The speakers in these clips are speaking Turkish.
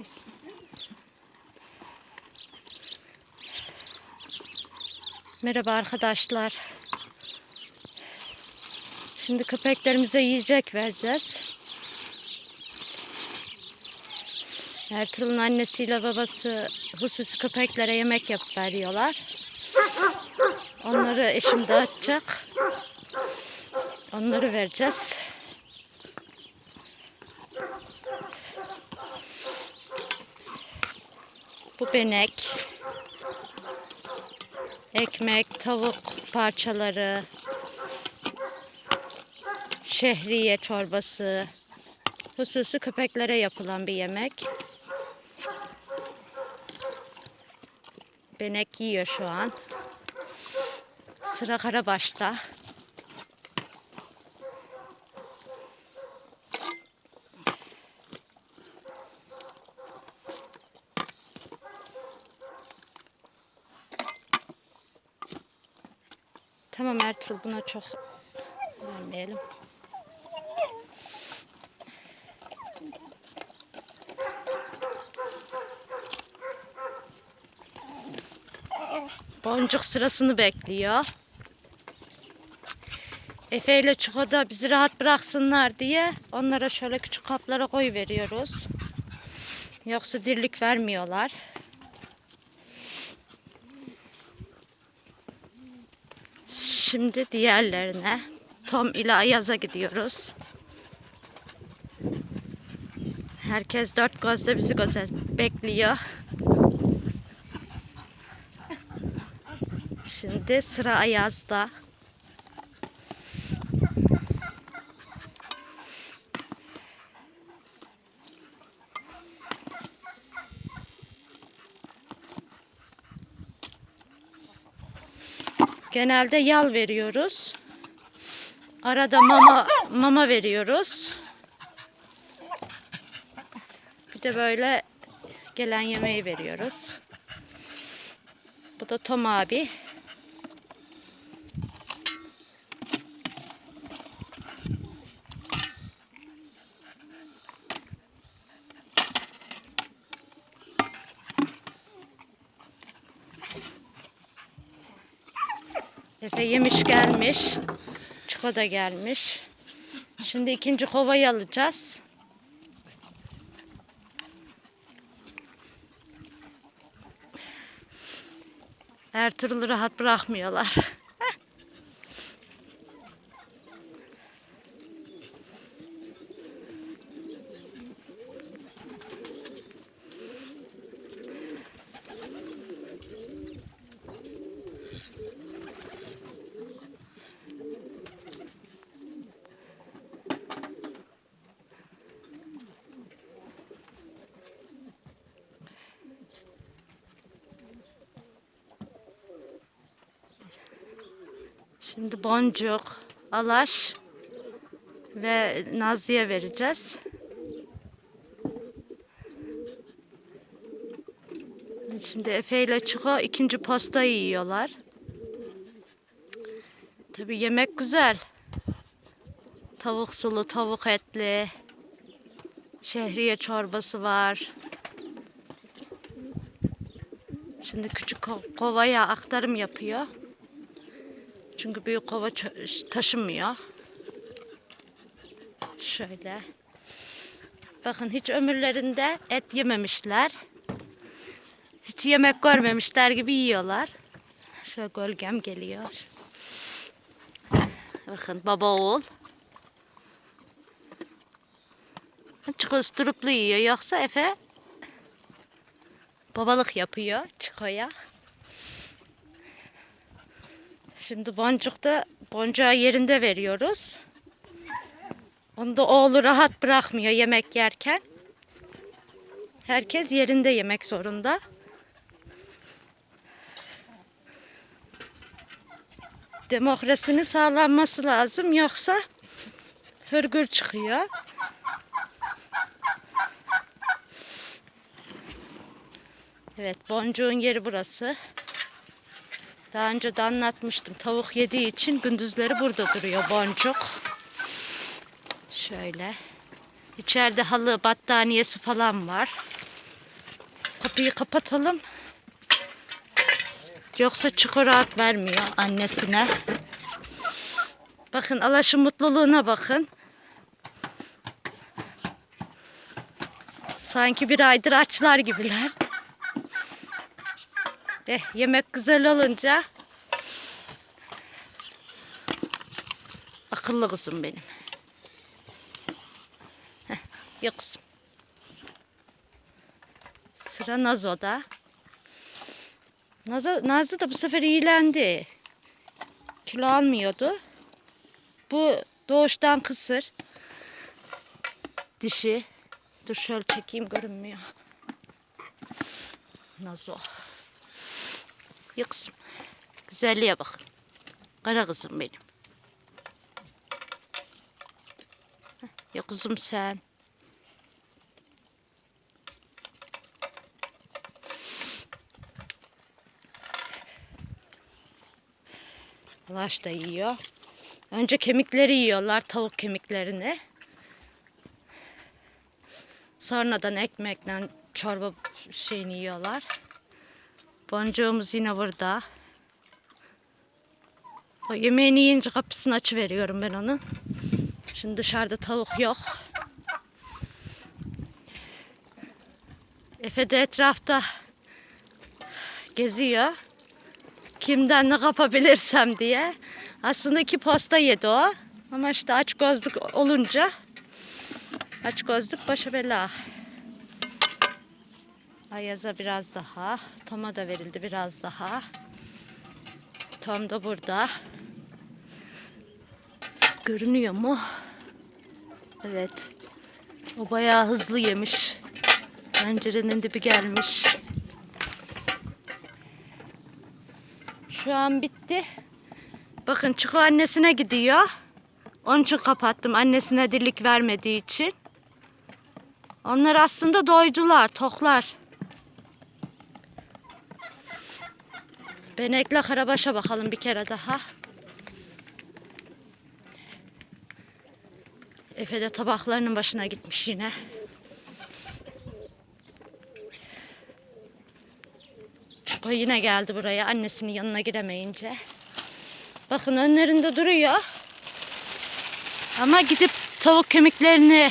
Neyse. Merhaba arkadaşlar. Şimdi köpeklerimize yiyecek vereceğiz. Ertuğrul'un annesiyle babası hususi köpeklere yemek yapıp veriyorlar. Onları eşim dağıtacak. Onları vereceğiz. Benek. Ekmek, tavuk parçaları. Şehriye çorbası. Hususi köpeklere yapılan bir yemek. Benek yiyor şu an. Sıra Karabaş'ta. Tamam Ertuğrul buna çok vermeyelim. Boncuk sırasını bekliyor. Efe ile Çiko da bizi rahat bıraksınlar diye onlara şöyle küçük kaplara koy veriyoruz. Yoksa dirlik vermiyorlar. Şimdi diğerlerine Tom ile Ayaz'a gidiyoruz. Herkes dört gözle bizi göze bekliyor. Şimdi sıra Ayaz'da. Genelde yal veriyoruz. Arada mama mama veriyoruz. Bir de böyle gelen yemeği veriyoruz. Bu da Tom abi. Efe yemiş gelmiş. Çiko da gelmiş. Şimdi ikinci kovayı alacağız. Ertuğrul'u rahat bırakmıyorlar. Şimdi boncuk, alaş ve Nazlı'ya vereceğiz. Şimdi Efe ile Çiko ikinci pastayı yiyorlar. Tabi yemek güzel. Tavuk sulu, tavuk etli. Şehriye çorbası var. Şimdi küçük ko- kovaya aktarım yapıyor. Çünkü büyük kova taşımıyor. Şöyle. Bakın hiç ömürlerinde et yememişler. Hiç yemek görmemişler gibi yiyorlar. Şöyle gölgem geliyor. Bakın baba oğul. Çok usturuplu yiyor. Yoksa Efe babalık yapıyor Çiko'ya. Şimdi boncukta boncuğa yerinde veriyoruz. Onu da oğlu rahat bırakmıyor yemek yerken. Herkes yerinde yemek zorunda. Demokrasinin sağlanması lazım yoksa hırgür çıkıyor. Evet boncuğun yeri burası. Daha önce de anlatmıştım. Tavuk yediği için gündüzleri burada duruyor boncuk. Şöyle. İçeride halı, battaniyesi falan var. kapıyı kapatalım. Yoksa çukur rahat vermiyor annesine. Bakın Alaş'ın mutluluğuna bakın. Sanki bir aydır açlar gibiler. Eh, yemek güzel olunca akıllı kızım benim. Heh, yok kızım. Sıra Nazo'da. Nazo, Nazlı da bu sefer iyilendi. Kilo almıyordu. Bu doğuştan kısır. Dişi. Dur şöyle çekeyim görünmüyor. Nazo. Ya kızım. Güzelliğe bakın. Kara kızım benim. Ya kızım sen. Laş da yiyor. Önce kemikleri yiyorlar, tavuk kemiklerini. Sonradan ekmekle çorba şeyini yiyorlar. Boncuğumuz yine burada. O yemeğini yiyince kapısını açıveriyorum ben onun. Şimdi dışarıda tavuk yok. Efe de etrafta geziyor. Kimden ne kapabilirsem diye. Aslında iki posta yedi o. Ama işte aç gözlük olunca aç gözlük başa bela. Ayaz'a biraz daha. Tom'a da verildi biraz daha. Tom da burada. Görünüyor mu? Evet. O bayağı hızlı yemiş. Pencerenin dibi gelmiş. Şu an bitti. Bakın Çiko annesine gidiyor. Onun için kapattım. Annesine dirlik vermediği için. Onlar aslında doydular, toklar. Benekle Karabaş'a bakalım bir kere daha. Efe de tabaklarının başına gitmiş yine. Çuko yine geldi buraya annesinin yanına giremeyince. Bakın önlerinde duruyor. Ama gidip tavuk kemiklerini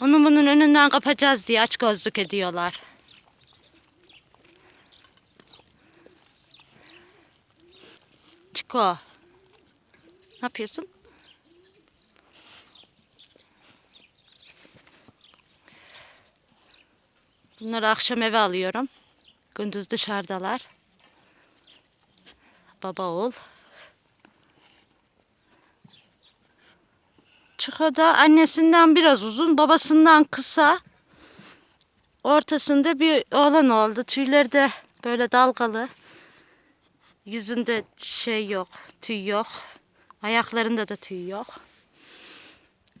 onun bunun önünden kapacağız diye aç gözlük ediyorlar. Çiko. Ne yapıyorsun? Bunları akşam eve alıyorum. Gündüz dışarıdalar. Baba oğul. Çiko da annesinden biraz uzun, babasından kısa. Ortasında bir oğlan oldu. Tüyleri de böyle dalgalı. Yüzünde şey yok, tüy yok. Ayaklarında da tüy yok.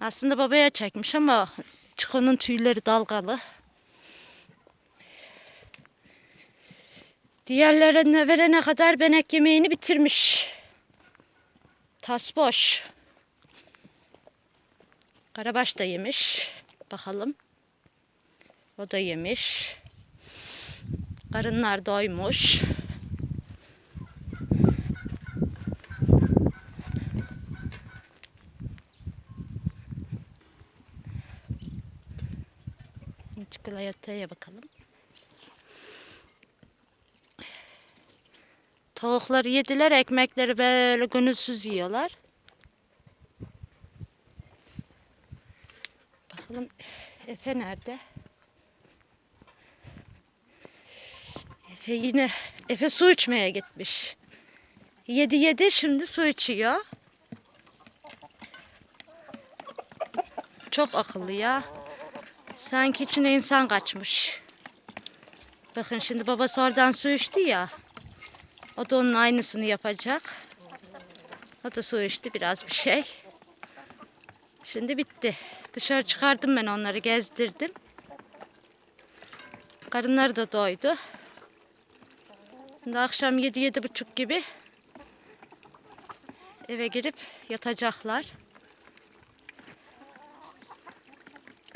Aslında babaya çekmiş ama Çiko'nun tüyleri dalgalı. Diğerlerine verene kadar benek yemeğini bitirmiş. Tas boş. Karabaş da yemiş. Bakalım. O da yemiş. Karınlar doymuş. Çikolataya bakalım. Tavukları yediler, ekmekleri böyle gönülsüz yiyorlar. Bakalım Efe nerede? Efe yine, Efe su içmeye gitmiş. Yedi yedi şimdi su içiyor. Çok akıllı ya. Sanki içine insan kaçmış. Bakın şimdi babası oradan su içti ya. O da onun aynısını yapacak. O da su içti biraz bir şey. Şimdi bitti. Dışarı çıkardım ben onları gezdirdim. Karınları da doydu. Şimdi akşam yedi yedi buçuk gibi eve girip yatacaklar.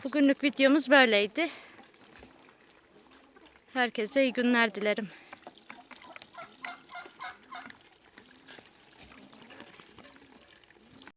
Bugünlük videomuz böyleydi. Herkese iyi günler dilerim.